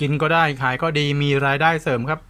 กินก็ได้ขายก็ดีมีรายได้เสริมครับ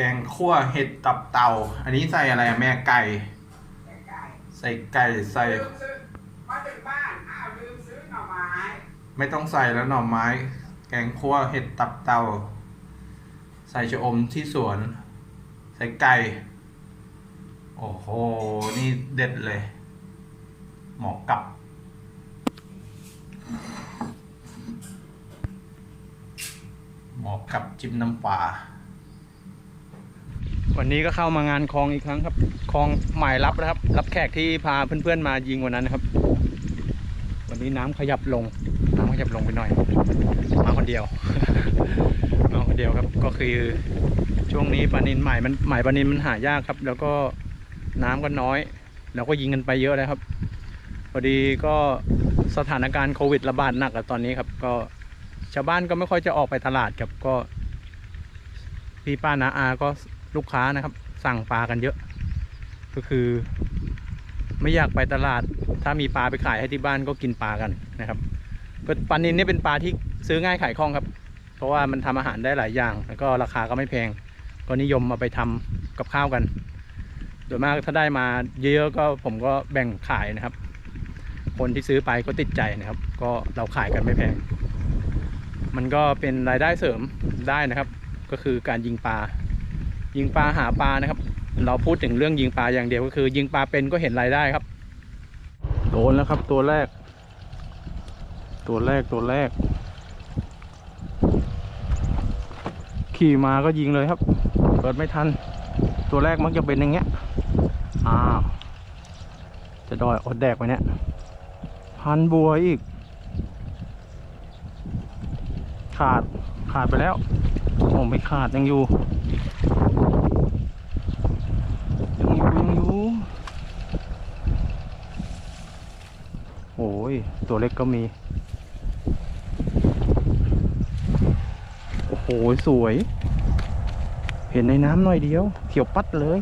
แกงคั่วเห็ดตับเต่า อันนี้ใส่อะไรอะแม่ไก่ ใส่ไก่ใส่ ลืมซื้อมาถึงบ้าน อ้าวลืมซื้อหน่อไม้ ไม่ต้องใส่แล้วหน่อไม้ แกงคั่วเห็ดตับเตา ใส่ชะอมที่สวน ใส่ไก่ โอ้โห นี่เด็ดเลย หมาะกับ หมาะกับจิ้มน้ำปลาวันนี้ก็เข้ามางานคลองอีกครั้งครับคลองหมายรับนะครับ รับแขกที่พาเพื่อนๆมายิงวันนั้นนะครับ วันนี้น้ำขยับลง ยับลงไปหน่อย มาคนเดียว มาคนเดียวครับ ก็คือช่วงนี้ปลานินใหม่มันใหม่ปลานินมันหายากครับ แล้วก็น้ำก็น้อยเราก็ยิงกันไปเยอะแล้วครับ พอดีก็สถานการณ์โควิดระบาดหนักอะตอนนี้ครับ ก็ชาวบ้านก็ไม่ค่อยจะออกไปตลาดครับก็พี่ป้านาอาก็ลูกค้านะครับ สั่งปลากันเยอะ ก็คือ ไม่อยากไปตลาด ถ้ามีปลาไปขายให้ที่บ้านก็กินปลากันนะครับ ปลานินนี่เป็นปลาที่ซื้อง่ายขายคล่องครับ เพราะว่ามันทำอาหารได้หลายอย่าง แล้วก็ราคาก็ไม่แพง ก็นิยมเอาไปทำกับข้าวกัน โดยมากถ้าได้มาเยอะก็ผมก็แบ่งขายนะครับ คนที่ซื้อไปก็ติดใจนะครับ ก็เราขายกันไม่แพง มันก็เป็นรายได้เสริมได้นะครับ ก็คือการยิงปลา ยิงปลาหาปลานะครับ เราพูดถึงเรื่องยิงปลาอย่างเดียวก็คือ ยิงปลาเป็นก็เห็นรายได้ครับ โดนแล้วครับตัวแรก ตัวแรกตัวแรก ขี่มาก็ยิงเลยครับ เปิดไม่ทัน ตัวแรกมักจะเป็นอย่างเงี้ยอ้าวจะดอยอดแดกไปเนี่ย พันบัวอีก ขาดขาดไปแล้วโอ้ไม่ขาดยังอยู่ยังอยู่ยังอยู่โอ้ยตัวเล็กก็มี โอ้โหสวย เห็นในน้ำหน่อยเดียว เขียวปัดเลย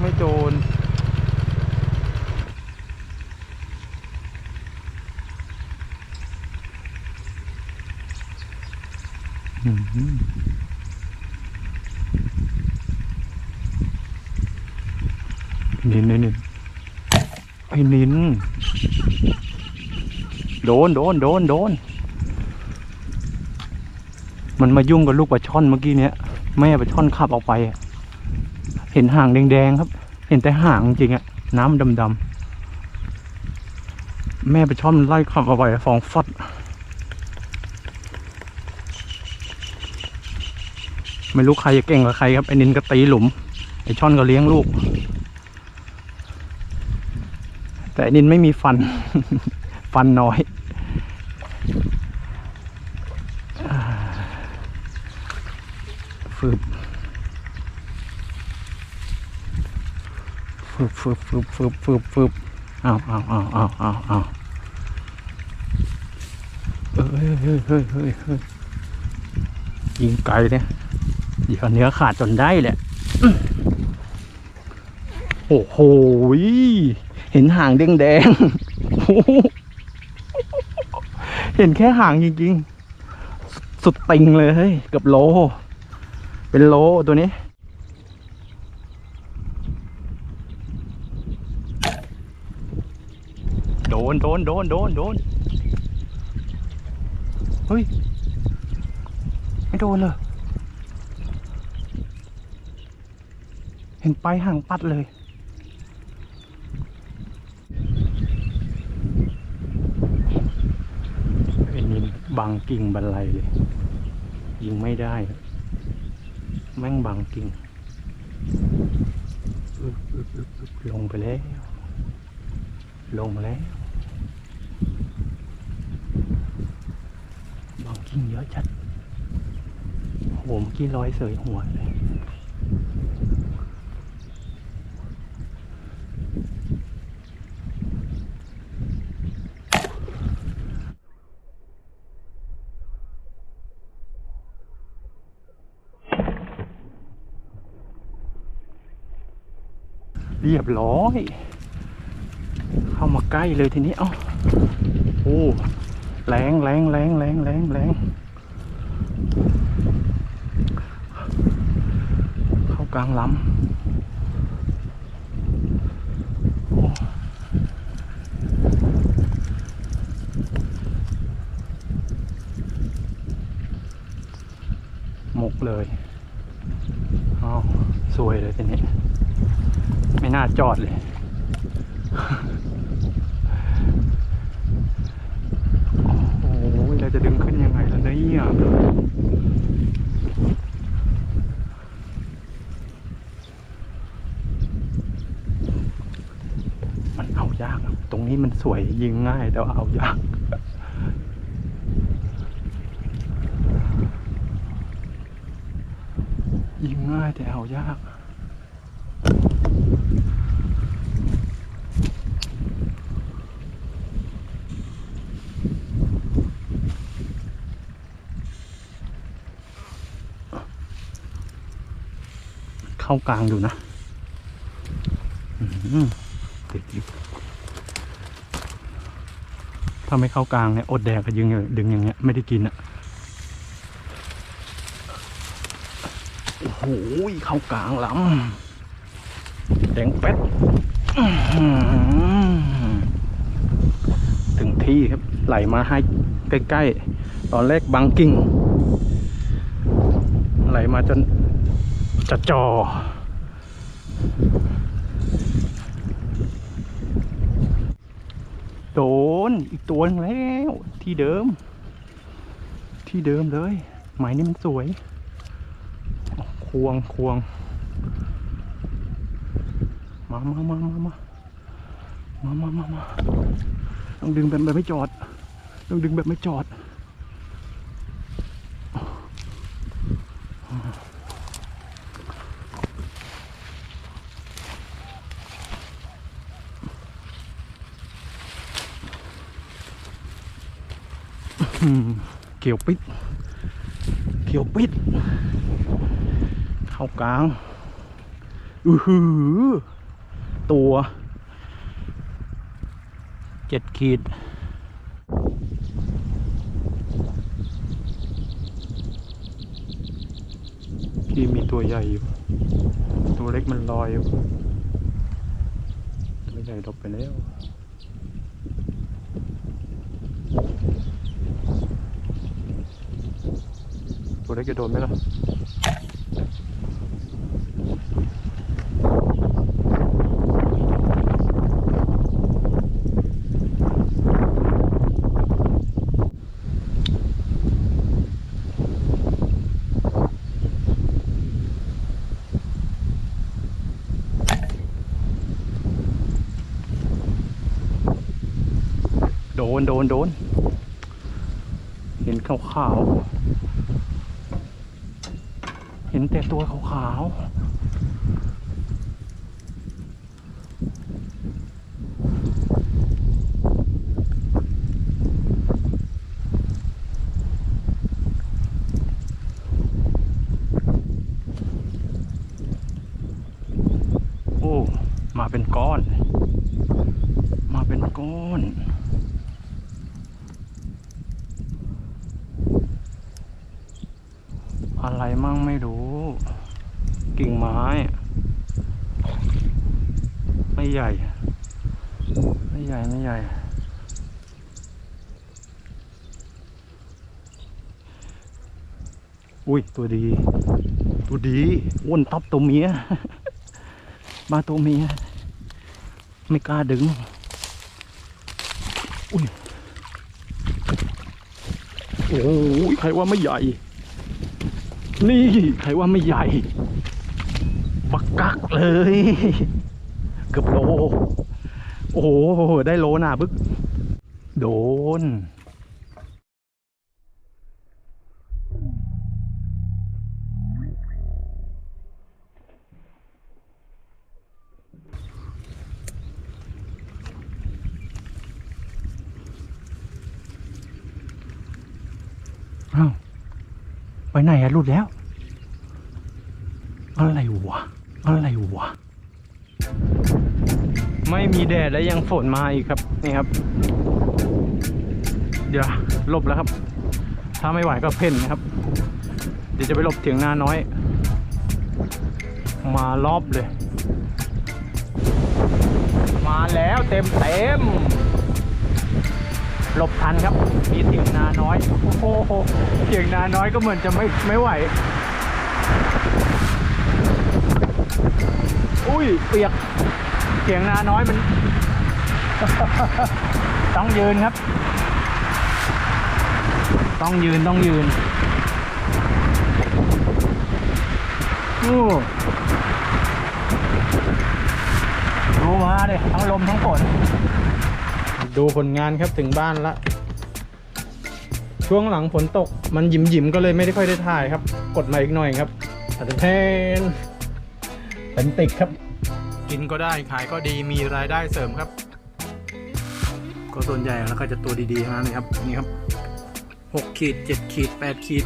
ไม่โดน อืมนินนินนินไอ้นิน โดนโดนโดนโดน มันมายุ่งกับลูกปลาช่อนเมื่อกี้เนี้ยแม่ปลาช่อนขับออกไป เห็นหางแดงๆครับ เห็นแต่หางจริงๆอะน้ำดำๆแม่ปลาช่อนมันไล่ขับออกไปฟองฟอดไม่รู้ใครจะเก่งกว่าใครครับไอ้นินก็ตีหลุมไอ้ช่อนก็เลี้ยงลูก แต่ไอ้นินไม่มีฟัน ฟันน้อยอ่า ฟืบฟืบฟืบฟืบฟืบฟืบฟืบอ้าวอ้าวอ้าวอ้าวอ้าวอ้าวเฮ้ยเฮ้ยเฮ้ยเฮ้ยเฮ้ยยิงไกลเนี่ยเดี๋ยวเนื้อขาดจนได้แหละโอ้โหเห็นหางแดงๆโอ้โหเห็นแค่หางจริงๆ สุดติงเลยเฮ้ยเกือบโล เป็นโลตัวนี้ โดนโดนโดนโดนโดนเฮ้ย ไม่โดนเลย เห็นไปห่างปัดเลยไอ้นี่บังกิ่งบันไลเลย ยิงไม่ได้ครับ แม่งบังจริงลงไปแล้ว ลงแล้วบางจริงเยอะจัดโอ้โหเมื่อกี้ลอยเสยหัวเลย เรียบร้อย เข้ามาใกล้เลยทีนี้เอ้าโอ้แรงแรงแรงแรงแรงแรงเข้ากลางลำโอ้หมกเลยอ้าวสวยเลยทีนี้ จอดเลย โอ้ยเราจะดึงขึ้นยังไงล่ะเนี่ยมันเอายาก ตรงนี้มันสวยยิงง่าย แต่ว่าเอายากยิงง่ายแต่เอายาก เข้ากลางอยู่นะอื้อหือติดอยู่ถ้าไม่เข้ากลางเนี่ยอดแดกก็ยึงอยู่ดึงอย่างเงี้ยไม่ได้กินอะโอ้โหเข้ากลางลำแดงเป็ดถึงที่ครับไหลมาให้ใกล้ๆ ตอนแรกบังกิ้งไหลมาจน จะจอโดนอีกตัวหนึงแล้วที่เดิม ที่เดิมเลยหมายนี้มันสวย ควงควงมามามามามามามามามาต้องดึงแบบแบบไม่จอด ต้องดึงแบบไม่จอด อืม เขียวปิดเกี่ยวปิด เข้ากลาง อือหือ ตัวเจ็ดขีดที่มีตัวใหญ่อยู่ ตัวเล็กมันลอยอยู่ ตัวใหญ่ดบไปแล้ว ตัวเล็กจะโดนไหมล่ะโดน โดน โดน เห็นขาวๆ เห็นแต่ตัวขาวๆ โอ้ มาเป็นก้อน มาเป็นก้อน อะไร มั่งไม่รู้ กิ่งไม้ ไม่ใหญ่ ไม่ใหญ่ไม่ใหญ่ อุ้ยตัวดี ตัวดีอ้วนตับตัวเมีย มาตัวเมีย ไม่กล้าดึง อุ้ยโอ้ยใครว่าไม่ใหญ่ นี่ใครว่าไม่ใหญ่ บักกักเลย เกือบโล โอ้โห ได้โลหนาบึก โดน ไปไหนอะหลุดแล้ว อะไรวะ อะไรวะ ไม่มีแดดแล้วยังฝนมาอีกครับ นี่ครับ เดี๋ยวหลบแล้วครับ ถ้าไม่ไหวก็เพ่นนะครับ เดี๋ยวจะไปหลบเถียงนาน้อย มารอบเลย มาแล้วเต็มเต็ม หลบทันครับ มีเถียงนาน้อย โอ้โหเถียงนาน้อยก็เหมือนจะไม่ไม่ไหว อุ้ยเปียกเถียงนาน้อยมัน ต้องยืนครับ ต้องยืนต้องยืนโอ้ดูมาเลยทั้งลมทั้งฝน ดูผลงานครับถึงบ้านละ ช่วงหลังฝนตกมันหยิมหยิมก็เลยไม่ได้ค่อยได้ถ่ายครับ กดมาอีกหน่อยครับอาจจะแทนเป็นติดครับ กินก็ได้ขายก็ดีมีรายได้เสริมครับ ก็ส่วนใหญ่แล้วก็จะตัวดีๆทั้งนั้นเลยครับนี่ครับหกขีดเจ็ดขีดแปดขีด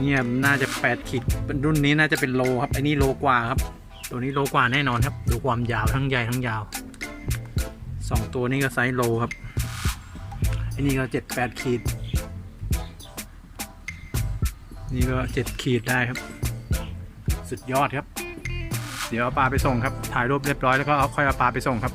เนี่ยน่าจะแปดขีดรุ่นนี้น่าจะเป็นโลครับไอ้นี่โลกว่าครับ ตัวนี้โลกว่าแน่นอนครับ ดูความยาวทั้งใหญ่ทั้งยาวสองตัวนี้ก็ไซส์โลครับอันนี้ก็เจ็ดแปดขีด นี่ก็เจ็ดขีดได้ครับ สุดยอดครับ เดี๋ยวเอาปลาไปส่งครับ ถ่ายรูปเรียบร้อยแล้วก็เอาค่อยเอาปลาไปส่งครับ